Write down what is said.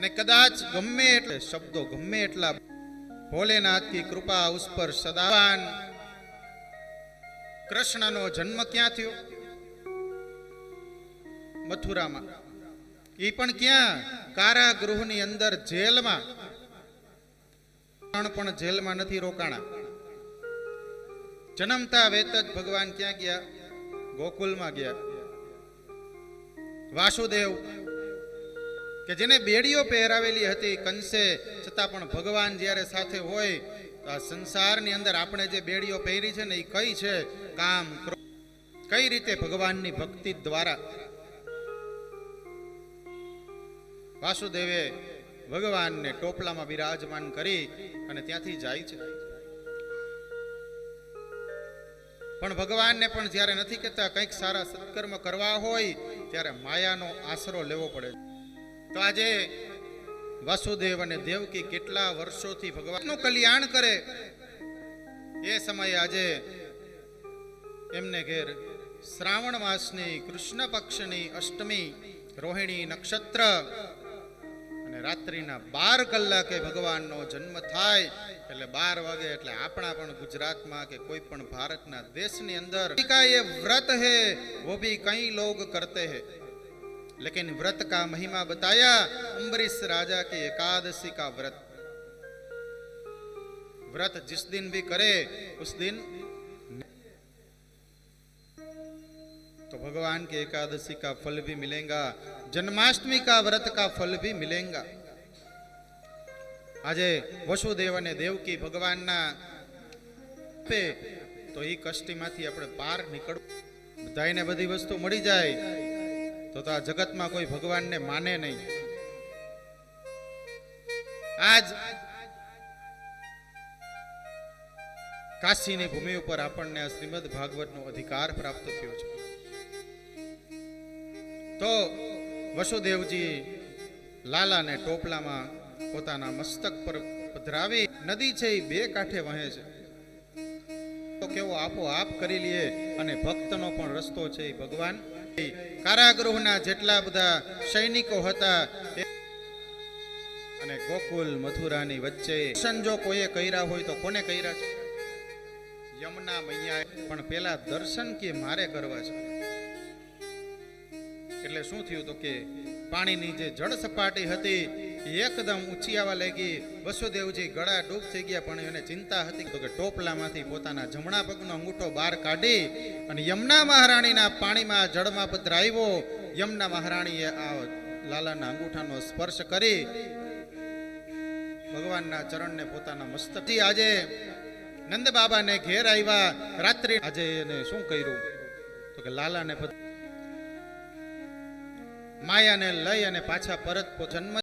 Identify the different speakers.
Speaker 1: અને કદાચ ગમે એટલે શબ્દો ગમે એટલા ભોલેનાથ કી કૃપા ઉસ પર સદાવાન. કૃષ્ણનો જન્મ ક્યાં થયો? મથુરામાં. એ પણ ક્યાં? કારાગૃહની અંદર જેલમાં. પણ જેલમાં નથી રોકાણા. જન્મતા વેત જ ભગવાન ક્યાં ગયા? ગોકુલમાં ગયા. વાસુદેવ કે જેને બેડીઓ પહેરાવેલી હતી, કંસે છતાં પણ ભગવાન જ્યારે સાથે હોય, તો આ સંસારની અંદર આપણે જે બેડીઓ પહેરી છે ને એ કઈ છે? કામ કઈ રીતે ભગવાનની ભક્તિ દ્વારા? વાસુદેવે ભગવાનને ટોપલામાં બિરાજમાન કરી અને ત્યાંથી જાય છે. પણ ભગવાનને પણ જ્યારે નથી કહેતા કંઈક સારા સત્કર્મ કરવા હોય, ત્યારે માયાનો આશરો લેવો પડે તો આજે વાસુદેવ અને દેવકી કેટલા વર્ષોથી ભગવાનનું કલ્યાણ કરે એ સમયે આજે એમને ઘેર શ્રાવણ માસની કૃષ્ણ પક્ષની અષ્ટમી રોહિણી નક્ષત્ર અને રાત્રિના બાર કલાકે ભગવાનનો જન્મ થાય એટલે બાર વાગે એટલે આપણા પણ ગુજરાતમાં કે કોઈ પણ ભારતના દેશની અંદર એ વ્રત હે, વો ભી કઈ લોગ કરતે હે. लेकिन व्रत का महिमा बताया अम्बरीश राजा की एकादशी का व्रत व्रत जिस दिन भी करे उस दिन तो भगवान की एकादशी का फल भी मिलेगा जन्माष्टमी का व्रत का फल भी मिलेगा આજે વસુદેવ અને દેવકી ભગવાનના આપે તો એ કષ્ટીમાંથી આપણે પાર નીકળવું બધાયને બધી વસ્તુ મળી જાય તો આ જગતમાં કોઈ ભગવાનને માને નહીં. આજ કાશીની ભૂમિ ઉપર આપણને આ શ્રીમદ ભાગવતનો અધિકાર પ્રાપ્ત થયો છે. તો વસુદેવજી લાલાને ટોપલામાં પોતાના મસ્તક પર પધરાવી નદી છે એ બે કાંઠે વહે છે. તો કેવો આપો આપ કરી લઈએ અને ભક્તનો પણ રસ્તો છે એ ભગવાન કારાગૃહના જેટલા બધા સૈનિકો હતા અને ગોકુલ મથુરાની વચ્ચે સંજો કોઈએ કર્યા હોય તો કોને કર્યા છે? યમુના મૈયા પણ પેલા દર્શન કે મારે કરવા છે? એટલે શું થયું તો કે પાણીની જે જળ સપાટી હતી એકદમ ઊંચી આવવા લાગી. વસુદેવજી ગળા ડૂબ થઈ ગયા, પણ એને ચિંતા હતી કે ટોપલામાંથી પોતાના જમણા પગનો અંગૂઠો બહાર કાઢી અને યમુના મહારાણીના પાણીમાં જળમાં પધરાવ્યો. યમુના મહારાણીએ આ લાલાના અંગૂઠાનો સ્પર્શ કરી. ભગવાનના ચરણને પોતાના મસ્તકથી આજે નંદ બાબાને ઘેર આવ્યા. રાત્રિ આજે એને શું કર્યું? તો કે લાલાને માયાને લઈ અને પાછા પરત જન્મ